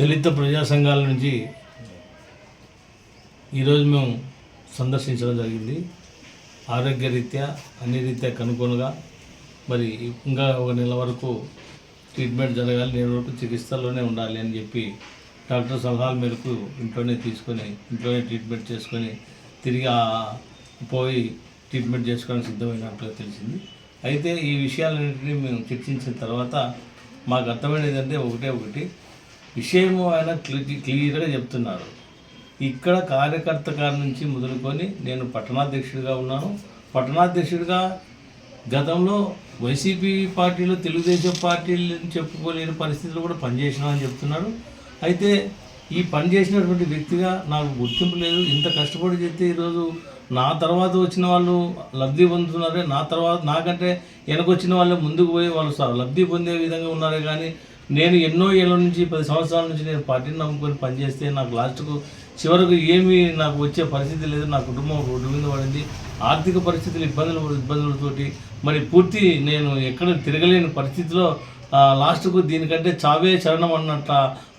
దళిత ప్రజా సంఘాల నుంచి ఈరోజు మేము సందర్శించడం జరిగింది. ఆరోగ్య రీత్యా అన్ని రీత్యా కనుగొనగా మరి ఇంకా ఒక నెల వరకు ట్రీట్మెంట్ జరగాలి నేను వరకు చికిత్సలోనే ఉండాలి అని చెప్పి డాక్టర్ సలహాల మేరకు ఇంట్లోనే తీసుకొని ఇంట్లోనే ట్రీట్మెంట్ చేసుకొని తిరిగి పోయి ట్రీట్మెంట్ చేసుకోవడానికి సిద్ధమైనట్లుగా తెలిసింది. అయితే ఈ విషయాలన్నింటినీ మేము చర్చించిన తర్వాత మాకు అర్థమైనది అంటే ఒకటే ఒకటి. విషయము ఆయన క్లి క్లియర్గా చెప్తున్నారు. ఇక్కడ కార్యకర్త కాడి నుంచి మొదలుకొని నేను పట్టణాధ్యక్షుడిగా ఉన్నాను. పట్టణాధ్యక్షుడిగా గతంలో వైసీపీ పార్టీలో తెలుగుదేశం పార్టీలు చెప్పుకోలేని పరిస్థితులు కూడా పనిచేసినా అని చెప్తున్నాడు అయితే ఈ పని చేసినటువంటి వ్యక్తిగా నాకు గుర్తింపు లేదు. ఇంత కష్టపడి చెప్తే ఈరోజు నా తర్వాత వచ్చిన వాళ్ళు లబ్ధి పొందుతున్నారే నా తర్వాత నాకంటే వెనకొచ్చిన వాళ్ళే ముందుకు పోయి వాళ్ళు సార్. లబ్ధి పొందే విధంగా ఉన్నారే కానీ నేను ఎన్నో ఏళ్ళ నుంచి పది సంవత్సరాల నుంచి నేను పార్టీని నమ్ముకొని పనిచేస్తే నాకు లాస్ట్కు చివరకు ఏమీ నాకు వచ్చే పరిస్థితి లేదు. నా కుటుంబం రోడ్డు మీద పడింది. ఆర్థిక పరిస్థితులు ఇబ్బందులు ఇబ్బందులతోటి మరి పూర్తి నేను ఎక్కడ తిరగలేని పరిస్థితిలో లాస్ట్కు దీనికంటే చావే చరణం అన్నట్ల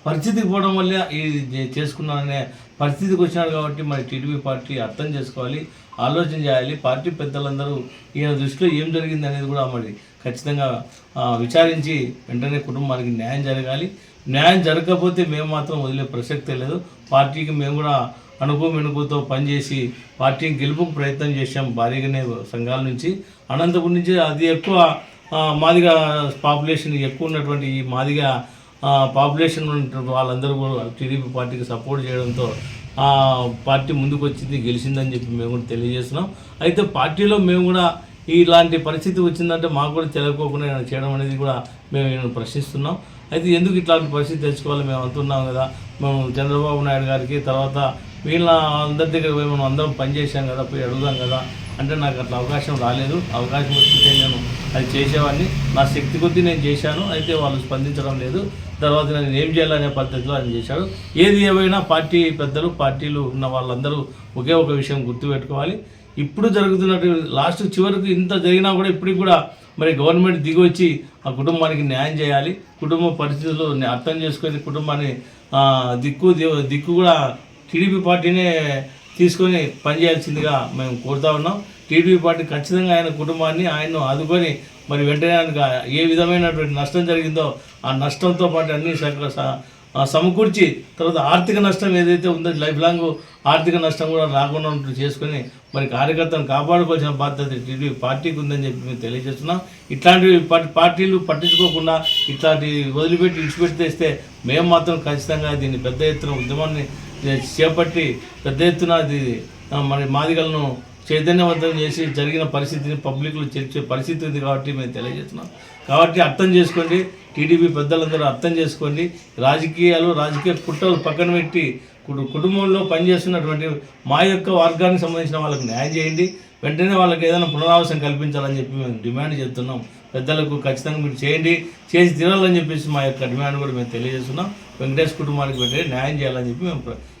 పరిస్థితికి పోవడం వల్లే ఇది చేసుకున్నాననే పరిస్థితికి వచ్చినాడు కాబట్టి మరి టీడీపీ పార్టీ అర్థం చేసుకోవాలి ఆలోచన చేయాలి. పార్టీ పెద్దలందరూ ఈయన దృష్టిలో ఏం జరిగింది అనేది కూడా మరి ఖచ్చితంగా విచారించి వెంటనే కుటుంబానికి న్యాయం జరగాలి. న్యాయం జరగకపోతే మేము మాత్రం వదిలే ప్రసక్తే లేదు. పార్టీకి మేము కూడా అనుకో మెనుకుతో పనిచేసి పార్టీని గెలుపుకు ప్రయత్నం చేశాం భారీగానే సంఘాల నుంచి. అనంతపురం నుంచి అది ఎక్కువ మాదిగా పాపులేషన్ ఎక్కువ ఉన్నటువంటి ఈ మాదిగా పాపులేషన్ ఉన్నటువంటి వాళ్ళందరూ కూడా టీడీపీ పార్టీకి సపోర్ట్ చేయడంతో ఆ, పార్టీ ముందుకు వచ్చింది గెలిచిందని చెప్పి మేము కూడా తెలియజేస్తున్నాం. అయితే పార్టీలో మేము కూడా ఇలాంటి పరిస్థితి వచ్చిందంటే మాకు కూడా తెలియకోకుండా చేయడం అనేది కూడా మేము ప్రశ్నిస్తున్నాం. అయితే ఎందుకు ఇట్లాంటి పరిస్థితి తెచ్చుకోవాలి? మేము అంటున్నాం కదా. మేము చంద్రబాబు నాయుడు గారికి తర్వాత వీళ్ళ అందరి దగ్గర పోయి మనం అందరం పనిచేసాం కదా పోయి అడుగుదాం కదా అంటే నాకు అట్లా అవకాశం రాలేదు. అవకాశం వస్తుంటే నేను అది చేసేవాడిని. నా శక్తి కొద్దీ నేను చేశాను అయితే వాళ్ళు స్పందించడం లేదు. తర్వాత నేను ఏం చేయాలనే పద్ధతిలో ఆయన చేశాడు. ఏది ఏమైనా పార్టీ పెద్దలు పార్టీలు ఉన్న వాళ్ళందరూ ఒకే ఒక విషయం గుర్తుపెట్టుకోవాలి. ఇప్పుడు జరుగుతున్నటువంటి లాస్ట్ చివరికి ఇంత జరిగినా కూడా ఇప్పటికి కూడా మరి గవర్నమెంట్ దిగొచ్చి వచ్చి ఆ కుటుంబానికి న్యాయం చేయాలి. కుటుంబ పరిస్థితులు అర్థం చేసుకొని కుటుంబాన్ని దిక్కు దిక్కు కూడా టీడీపీ పార్టీనే తీసుకొని పనిచేయాల్సిందిగా మేము కోరుతా ఉన్నాం. టీడీపీ పార్టీ ఖచ్చితంగా ఆయన కుటుంబాన్ని ఆయన్ను ఆదుకొని మరి వెంటనే ఆయనకు ఏ విధమైనటువంటి నష్టం జరిగిందో ఆ నష్టంతో పాటు అన్ని సక- స- సమకూర్చి తర్వాత ఆర్థిక నష్టం ఏదైతే ఉందో లైఫ్ లాంగ్ ఆర్థిక నష్టం కూడా రాకుండా ఉన్నట్టు చేసుకొని మరి కార్యకర్తను కాపాడుకోవాల్సిన బాధ్యత టీడీపీ పార్టీకి ఉందని చెప్పి మేము తెలియజేస్తున్నాం. ఇట్లాంటి పార్టీలు పట్టించుకోకుండా ఇట్లాంటి వదిలిపెట్టి ఇడిచిపెట్టేస్తే మేము మాత్రం ఖచ్చితంగా దీన్ని పెద్ద ఎత్తున ఉద్యమాన్ని చేపట్టి పెద్ద ఎత్తున అది మరి మాదిగలను చైతన్యవంతం చేసి జరిగిన పరిస్థితిని పబ్లిక్లో చర్చే పరిస్థితి ఉంది కాబట్టి మేము తెలియజేస్తున్నాం. కాబట్టి అర్థం చేసుకోండి టీడీపీ పెద్దలందరూ అర్థం చేసుకోండి. రాజకీయాలు రాజకీయ కుట్రలు పక్కన పెట్టి కుటు- కుటుంబంలో పనిచేస్తున్నటువంటి మా యొక్క వర్గానికి సంబంధించిన వాళ్ళకి న్యాయం చేయండి. వెంటనే వాళ్ళకి ఏదైనా పునరావాసం కల్పించాలని చెప్పి మేము డిమాండ్ చేస్తున్నాం. పెద్దలకు ఖచ్చితంగా మీరు చేయండి. చేసి తినాలని చెప్పేసి మా యొక్క డిమాండ్ కూడా మేము తెలియజేస్తున్నాం. వెంకటేష్ కుటుంబానికి వెంటనే న్యాయం చేయాలని చెప్పి మేము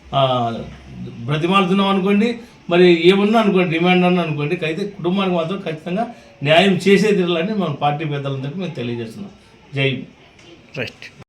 బ్రతిమాలుతున్నాం అనుకోండి మరి ఏమున్నా అనుకోండి డిమాండ్ అన్న అనుకోండి అయితే కుటుంబానికి మాత్రం ఖచ్చితంగా న్యాయం చేసే తినాలని మన పార్టీ పెద్దలందరికీ మేము తెలియజేస్తున్నాం. జై రైట్.